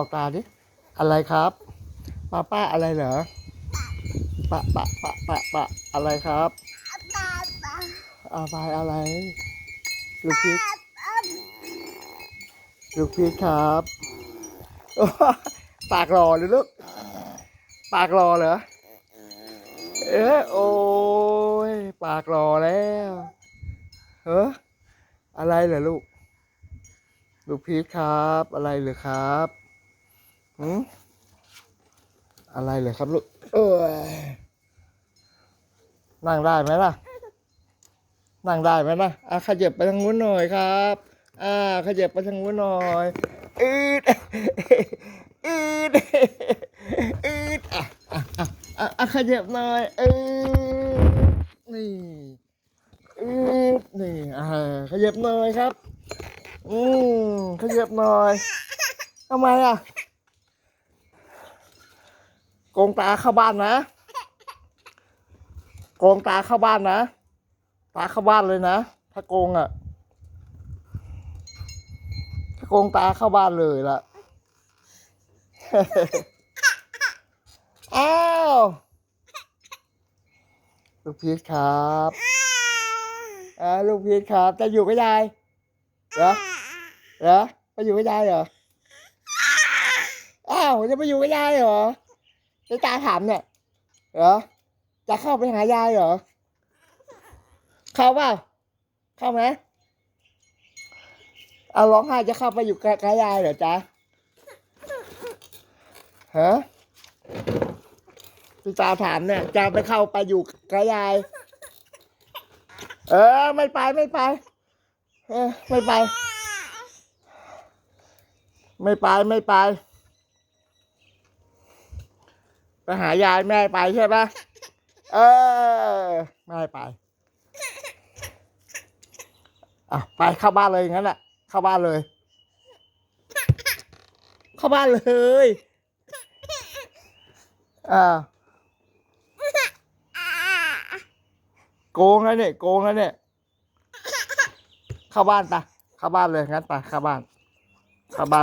บอกตาดิ อะไรครับป้าป้าอะไรเหรอป้าป้าป้าป้าป้าอะไรครับอาบายอะไร ลูกพีชลูกพีชครับโอ้ปากรอเลยลูกปากรอเหรอเอ๊ะโอ้ยปากรอแล้วเฮ้ออะไรเหรอลูก ลูกพีชครับ อะไรเหรอครับ หืมอะไรเหรอครับลูก เอ้ยนั่งได้ไหมล่ะ นั่งได้ไหมล่ะ อะขยับไปทางนู้นหน่อยครับ อ่าขยับไปทางนู้นหน่อย อืด อืด อืด อะอะอะอะอะขยับหน่อยอืดนี่อืดนี่ อ่าขยับหน่อยครับ อืมขยับหน่อยทำไมอะ โกงตาเข้าบ้านนะ โกงตาเข้าบ้านนะ ตาเข้าบ้านเลยนะ ถ้าโกงอะ ถ้าโกงตาเข้าบ้านเลยล่ะ อ้าวลูกพีชครับอ่าลูกพีชครับ จะอยู่กับยายเหรอเหรอไปอยู่กับยายเหรอ อ้าว จะไปอยู่กับยายเหรอ จะตาถามเนี่ยเหรอจะเข้าไปหายายเหรอ เข้าเปล่าเข้าไหมเอาร้องไห้จะเข้าไปอยู่กับกับยายเหรอจ๊ะฮะพี่ตาถามเนี่ย จะไปเข้าไปอยู่กับยาย เออ ไม่ไปไม่ไป เออ ไม่ไป ไม่ไปไม่ไป ไปหายายแม่ไปใช่ปะเออไม่ไปอะไปเข้าบ้านเลยงั้นแหละเข้าบ้านเลย เข้าบ้านเลยอ่าโกงแล้วเนี่ยโกงแล้วเนี่ยเข้าบ้านไปเข้าบ้านเลยงั้นไปเข้าบ้านเข้าบ้าน